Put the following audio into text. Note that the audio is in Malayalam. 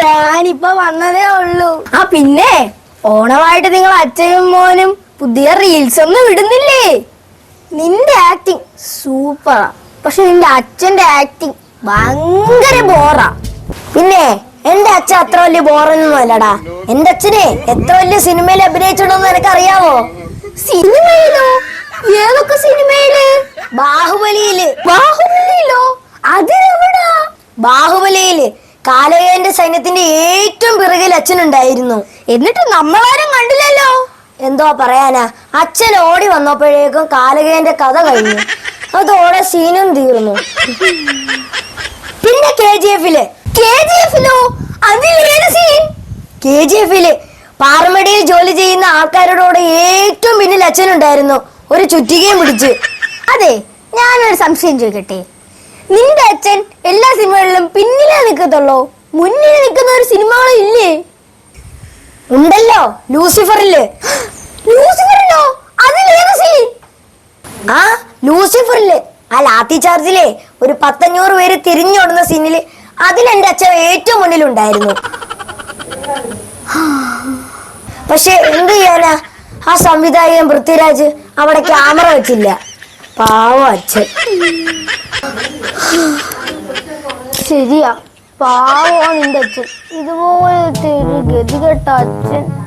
ഞാനിപ്പൊ വന്നതേ ഉള്ളൂ. ആ പിന്നെ ഓണമായിട്ട് നിങ്ങൾ അച്ഛനും മോനും പുതിയ റീൽസ് ഒന്നും ഇടുന്നില്ലേ? നിന്റെ ആക്ടിങ് സൂപ്പറാ പക്ഷെ നിന്റെ അച്ഛന്റെ ആക്ടിങ് ഭയങ്കര ബോറാ പിന്നെ എന്റെ അച്ഛൻ അത്ര വലിയ ബോറൊന്നും അല്ലടാ. എന്റെ അച്ഛനെ എത്ര വലിയ സിനിമയിൽ അഭിനയിച്ചിട്ടുണ്ടെന്ന് നിനക്ക് അറിയാവോ സിനിമയിലോ? ഏതൊക്കെ സിനിമയിൽ ബാഹുബലിയിൽ. ബാഹുബലിയിലോ? അതിലെവിടാ ബാഹുബലിയിൽ കാലകേന്റെ സൈന്യത്തിന്റെ ഏറ്റവും പിറകിൽ അച്ഛനുണ്ടായിരുന്നു എന്നിട്ട് നമ്മളാരും കണ്ടില്ലല്ലോ. എന്തോ പറയാനാ? അച്ഛൻ ഓടി വന്നപ്പോഴേക്കും കാലകേന്റെ കഥ കഴിഞ്ഞു. അതോടെ സീനും തീർന്നു. പിന്നെ കെ ജി എഫിൽ. കെ ജി എഫിലോ? കെ ജി എഫിൽ പാറമടിയിൽ ജോലി ചെയ്യുന്ന ആൾക്കാരോട് ഏറ്റവും പിന്നിൽ അച്ഛനുണ്ടായിരുന്നു ഒരു ചുറ്റികയും പിടിച്ച്. അതെ ഞാനൊരു സംശയം ചോദിക്കട്ടെ? നിന്റെ അച്ഛൻ എല്ലാ സിനിമകളിലും നിൽക്കത്തുള്ളൂ മുന്നിൽ നിൽക്കുന്ന ഒരു സിനിമകളും ഇല്ലേ? ഉണ്ടല്ലോ ലൂസിഫറിൽ. ലൂസിഫറിലോ അതിലേത് സീൻ ആ ലൂസിഫറിൽ. ആ ലാത്തി ചാർജിലെ ഒരു പത്തഞ്ഞൂറ് പേര് തിരിഞ്ഞോടുന്ന സീനിൽ അതിൽ എന്റെ അച്ഛൻ ഏറ്റവും മുന്നിലുണ്ടായിരുന്നു പക്ഷെ എന്ത് ചെയ്യാനാ? ആ സംവിധായകൻ പൃഥ്വിരാജ് അവിടെ ക്യാമറ വെച്ചില്ല. പാവ അച്ഛൻ. ശരിയാ. പാവോ എന്റെ അച്ഛൻ. ഇതുപോലത്തെ ഒരു ഗതികെട്ട അച്ഛൻ.